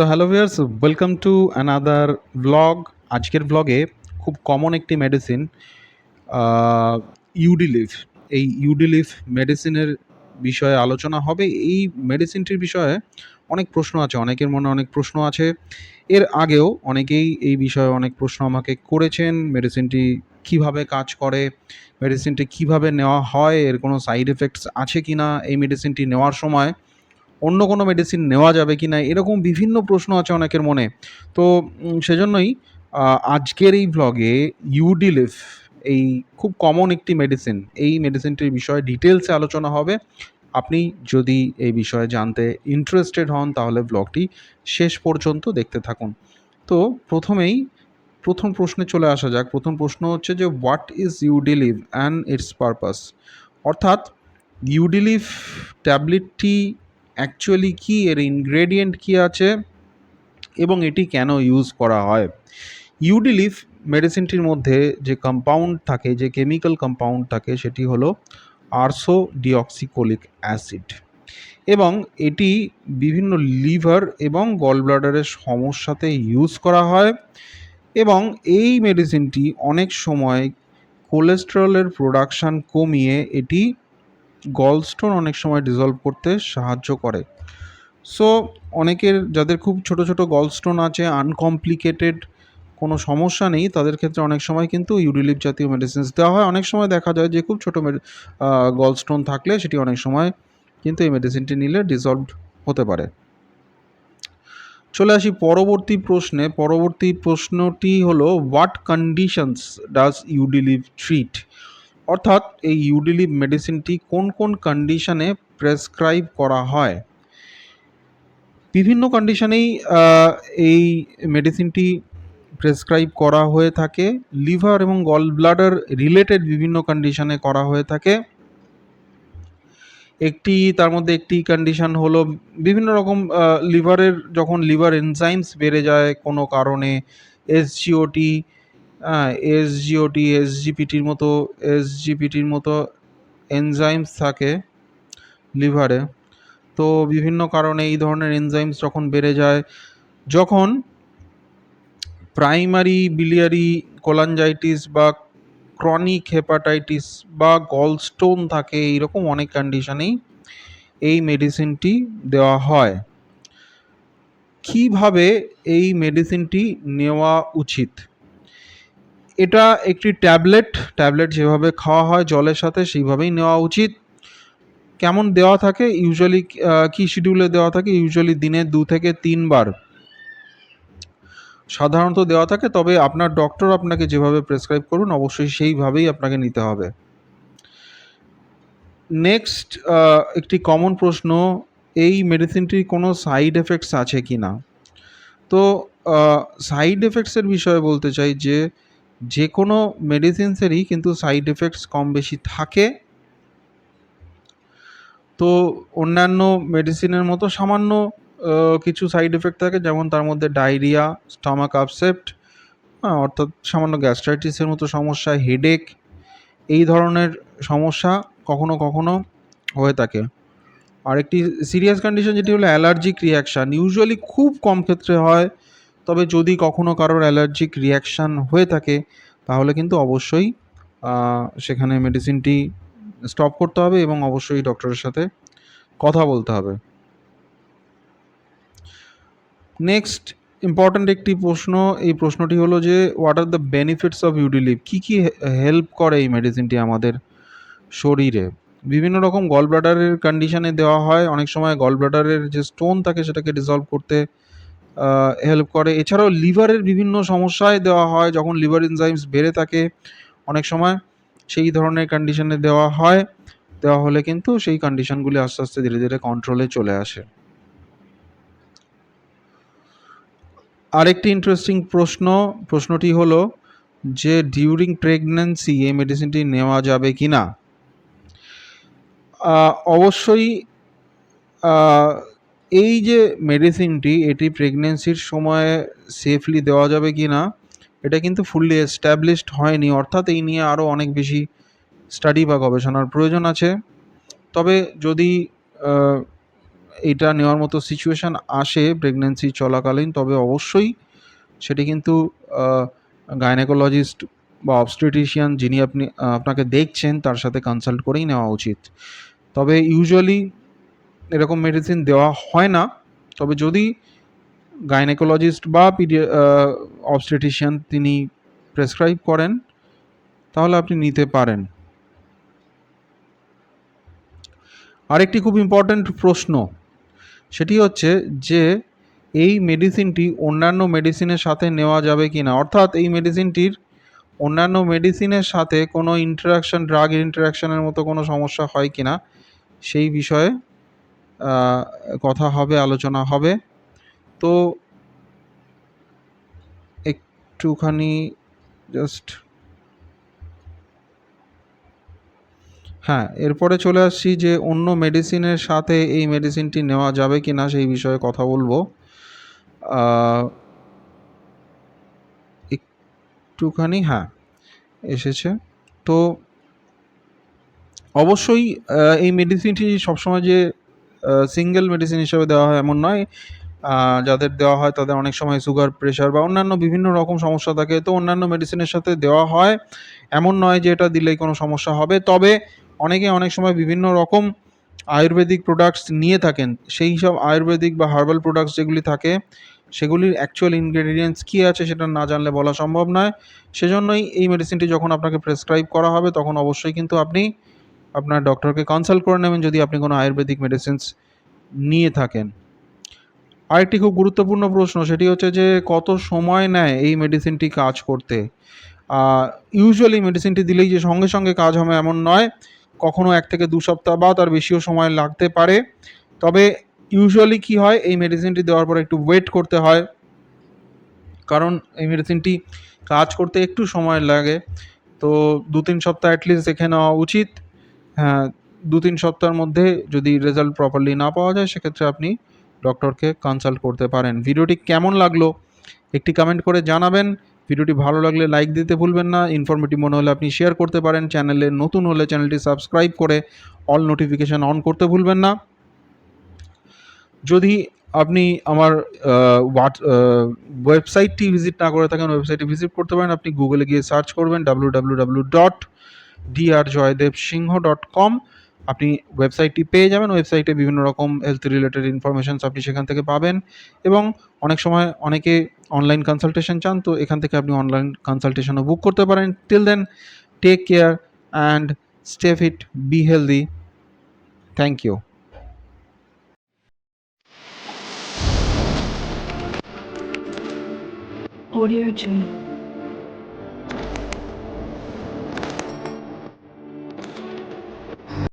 So hello viewers welcome to another blog আজকের ব্লগে খুব কমন একটি মেডিসিন ইউডিলিভ এই ইউডিলিভ মেডিসিনের বিষয়ে আলোচনা হবে। এই মেডিসিনটির বিষয়ে অনেক প্রশ্ন আছে, অনেকের মনে অনেক প্রশ্ন আছে। এর আগেও অনেকেই এই বিষয়ে অনেক প্রশ্ন আমাকে করেছেন মেডিসিনটি কীভাবে কাজ করে মেডিসিনটি কীভাবে নেওয়া হয়, এর কোনো সাইড এফেক্টস আছে কি না এই মেডিসিনটি নেওয়ার সময়। অন্য কোনো মেডিসিন নেওয়া যাবে কি না, এরকম বিভিন্ন প্রশ্ন আছে অনেকের মনে। তো সেজন্যই আজকের এই ব্লগে ইউডিলিভ এই খুব কমন একটি মেডিসিন এই মেডিসিনটির বিষয়ে ডিটেলসে আলোচনা হবে। আপনি যদি এই বিষয়ে জানতে ইন্টারেস্টেড হন, তাহলে ব্লগটি শেষ পর্যন্ত দেখতে থাকুন। তো, প্রথমেই, প্রথম প্রশ্নে চলে আসা যাক। প্রথম প্রশ্ন হচ্ছে যে what is Udiliv and its purpose অর্থাৎ ইউডিলিভ ট্যাবলেটটি অ্যাকচুয়ালি কী, এর ইনগ্রেডিয়েন্ট কী আছে এবং এটি কেন ইউজ করা হয়? ইউডিলিফ মেডিসিনটির মধ্যে যে কম্পাউন্ড থাকে, যে কেমিক্যাল কম্পাউন্ড থাকে, সেটি হলো আরসো ডিঅক্সিকোলিক অ্যাসিড এবং এটি বিভিন্ন লিভার এবং গলব্লাডারের সমস্যাতে ইউজ করা হয় এবং এই মেডিসিনটি অনেক সময় কোলেস্টেরলের প্রোডাকশান কমিয়ে এটি গলস্টোন অনেক সময় ডিজলভ করতে সাহায্য করে। সো অনেকের যাদের খুব ছোট ছোট গলস্টোন আছে আনকমপ্লিকেটেড কোনো সমস্যা নেই, তাদের ক্ষেত্রে অনেক সময় কিন্তু ইউরিলিভ জাতীয় মেডিসিনস দেওয়া হয়। অনেক সময় দেখা যায় যে, খুব ছোটো গলস্টোন থাকলে সেটি অনেক সময় কিন্তু এই মেডিসিনটি নিলে ডিজলভড হতে পারে। চলে আসি পরবর্তী প্রশ্নে। পরবর্তী প্রশ্নটি হলো what conditions does Udiliv treat অর্থাৎ এই ইউডিলিভ মেডিসিনটি কোন কোন কন্ডিশনে প্রেসক্রাইব করা হয়? বিভিন্ন কন্ডিশনেই এই মেডিসিনটি প্রেসক্রাইব করা হয়ে থাকে। লিভার এবং গল ব্লাডার রিলেটেড বিভিন্ন কন্ডিশনে করা হয়ে থাকে। একটি, তার মধ্যে একটি কন্ডিশন হলো বিভিন্ন রকম লিভারের, যখন লিভার এনজাইমস বেড়ে যায় কোনো কারণে এসজিওটি এসজিওটি এসজিপিটির মতো এসজিপিটির মতো এনজাইমস থাকে লিভারে তো বিভিন্ন কারণে এই ধরনের এনজাইমস যখন বেড়ে যায়, যখন প্রাইমারি বিলিয়ারি কোলাঞ্জাইটিস বা ক্রনিক হেপাটাইটিস বা গলস্টোন থাকে, এইরকম অনেক কন্ডিশনেই এই মেডিসিনটি দেওয়া হয়। কীভাবে এই মেডিসিনটি নেওয়া উচিত? এটা একটি ট্যাবলেট ট্যাবলেট যেভাবে খাওয়া হয় জলের সাথে সেইভাবেই নেওয়া উচিত। কেমন দেওয়া থাকে? ইউজুয়ালি কি শিডিউলে দেওয়া থাকে? ইউজুয়ালি দিনে দু থেকে তিনবার। সাধারণত দেওয়া থাকে, তবে আপনার ডক্টর আপনাকে যেভাবে প্রেসক্রাইব করুন, অবশ্যই সেইভাবেই আপনাকে নিতে হবে। নেক্সট একটি কমন প্রশ্ন, এই মেডিসিনটির কোনো সাইড এফেক্টস আছে কি না তো সাইড এফেক্টসের বিষয়ে বলতে চাই যে যে কোনো মেডিসিনসেরই কিন্তু সাইড এফেক্টস কম বেশি থাকে। তো অন্যান্য মেডিসিনের মতো সামান্য কিছু সাইড এফেক্ট থাকে, যেমন তার মধ্যে ডায়রিয়া স্টমাক আপসেপ্ট অর্থাৎ সামান্য গ্যাস্ট্রাইটিসের মতো সমস্যা হেডেক এই ধরনের সমস্যা কখনো কখনো হয়ে থাকে। আরেকটি সিরিয়াস কন্ডিশন যেটি হলো অ্যালার্জিক রিয়াকশান ইউজুয়ালি খুব কম ক্ষেত্রে হয় তবে যদি কখনো কারোর অ্যালার্জিক রিয়াকশান হয়ে থাকে, তাহলে কিন্তু অবশ্যই সেখানে মেডিসিনটি স্টপ করতে হবে এবং অবশ্যই ডক্টরের সাথে কথা বলতে হবে। নেক্সট ইম্পর্ট্যান্ট একটি প্রশ্ন, এই প্রশ্নটি হলো যে what are the benefits of Udiliv কী কী হেল্প করে এই মেডিসিনটি আমাদের শরীরে? বিভিন্ন রকম গল ব্লাডারের কন্ডিশনে দেওয়া হয়। অনেক সময় গল ব্লাডারের যে স্টোন থাকে, সেটাকে ডিসলভ করতে হেল্প করে। এছাড়াও লিভারের বিভিন্ন সমস্যায় দেওয়া হয়। যখন লিভার এনজাইমস বেড়ে থাকে, অনেক সময় সেই ধরনের কন্ডিশনে দেওয়া হয়। দেওয়া হলে কিন্তু সেই কন্ডিশনগুলি আস্তে আস্তে ধীরে ধীরে কন্ট্রোলে চলে আসে। আরেকটি ইন্টারেস্টিং প্রশ্ন, প্রশ্নটি হলো যে ডিউরিং প্রেগন্যান্সি এই মেডিসিনটি নেওয়া যাবে কি না অবশ্যই এই যে মেডিসিনটি এটি প্রেগনেন্সির সময় সেফলি দেওয়া যাবে কি না, এটা কিন্তু ফুললি এস্টাবলিশড হয়নি। অর্থাৎ এই নিয়ে আরও অনেক বেশি স্টাডি বা গবেষণার প্রয়োজন আছে। তবে যদি এটা নেওয়ার মতো সিচুয়েশান আসে প্রেগন্যান্সি চলাকালীন, তবে অবশ্যই সেটি কিন্তু গাইনেকোলজিস্ট বা অবস্ট্রিটিশিয়ান যিনি আপনি আপনাকে দেখছেন, তার সাথে কনসাল্ট করেই নেওয়া উচিত। তবে ইউজুয়ালি এরকম মেডিসিন দেওয়া হয় না। তবে যদি গাইনেকোলজিস্ট বা পিডিয়া অবস্ট্রিটিশিয়ান তিনি প্রেসক্রাইব করেন, তাহলে আপনি নিতে পারেন। আরেকটি খুব ইম্পর্ট্যান্ট প্রশ্ন, সেটি হচ্ছে যে এই মেডিসিনটি অন্যান্য মেডিসিনের সাথে নেওয়া যাবে কি না অর্থাৎ এই মেডিসিনটির অন্যান্য মেডিসিনের সাথে কোনো ইন্টারাকশন ড্রাগ ইন্টারাকশনের মতো কোনো সমস্যা হয় কি না সেই বিষয়ে কথা হবে, আলোচনা হবে। তো একটুখানি জাস্ট হ্যাঁ এরপরে চলে আসছি যে অন্য মেডিসিনের সাথে এই মেডিসিনটি নেওয়া যাবে কি না সেই বিষয়ে কথা বলব। একটুখানি হ্যাঁ এসেছে। তো অবশ্যই এই মেডিসিনটি সবসময় যে সিঙ্গেল মেডিসিন হিসেবে দেওয়া হয় এমন নয়। যাদের দেওয়া হয় তাদের অনেক সময় সুগার প্রেশার বা অন্যান্য বিভিন্ন রকম সমস্যা থাকে। তো অন্যান্য মেডিসিনের সাথে দেওয়া হয় এমন নয় যে এটা দিলেই কোনো সমস্যা হবে। তবে অনেকে অনেক সময় বিভিন্ন রকম আয়ুর্বেদিক প্রোডাক্টস নিয়ে থাকেন। সেই সব আয়ুর্বেদিক বা হার্বাল প্রোডাক্টস যেগুলি থাকে, সেগুলির অ্যাকচুয়াল ইনগ্রেডিয়েন্টস কী আছে সেটা না জানলে বলা সম্ভব নয়। সেজন্যই এই মেডিসিনটি যখন আপনাকে প্রেসক্রাইব করা হবে, তখন অবশ্যই কিন্তু আপনি আপনার ডক্টরকে কনসাল্ট করে নেবেন যদি আপনি কোনো আয়ুর্বেদিক মেডিসিনস নিয়ে থাকেন। আরেকটি খুব গুরুত্বপূর্ণ প্রশ্ন, সেটি হচ্ছে যে কত সময় নেয় এই মেডিসিনটি কাজ করতে? ইউজুয়ালি মেডিসিনটি দিলেই যে সঙ্গে সঙ্গে কাজ হবে এমন নয়, কখনো এক থেকে দু সপ্তাহ বা তার বেশিও সময় লাগতে পারে। তবে ইউজুয়ালি কি হয়, এই মেডিসিনটি দেওয়ার পর একটু ওয়েট করতে হয়। কারণ এই মেডিসিনটি কাজ করতে একটু সময় লাগে। তো দু তিন সপ্তাহ অ্যাটলিস্ট দেখে নেওয়া উচিত। দু তিন সপ্তাহের মধ্যে যদি রেজাল্ট প্রপারলি না পাওয়া যায়, সেক্ষেত্রে আপনি ডক্টরকে কনসাল্ট করতে পারেন। ভিডিওটি কেমন লাগল একটি কমেন্ট করে জানাবেন। ভিডিওটি ভালো লাগলে লাইক দিতে ভুলবেন না। ইনফরমেটিভ মনে হলে আপনি শেয়ার করতে পারেন। চ্যানেলে নতুন হলে চ্যানেলটি সাবস্ক্রাইব করে অল নোটিফিকেশান অন করতে ভুলবেন না। যদি আপনি আমার ওয়েবসাইটটি ভিজিট না করে থাকেন ওয়েবসাইটে ভিজিট করতে পারেন, আপনি গুগলে গিয়ে সার্চ করবেন W W W dot DR Joydeb Singha dot com আপনি ওয়েবসাইটটি পেয়ে যাবেন ওয়েবসাইটে বিভিন্ন রকম হেলথ রিলেটেড ইনফরমেশনস আপনি সেখান থেকে পাবেন এবং অনেক সময় অনেকে অনলাইন কনসালটেশন চান, তো এখান থেকে আপনি অনলাইন কনসালটেশনও বুক করতে পারেন। Till then take care and stay fit be healthy thank you Audio Jungle.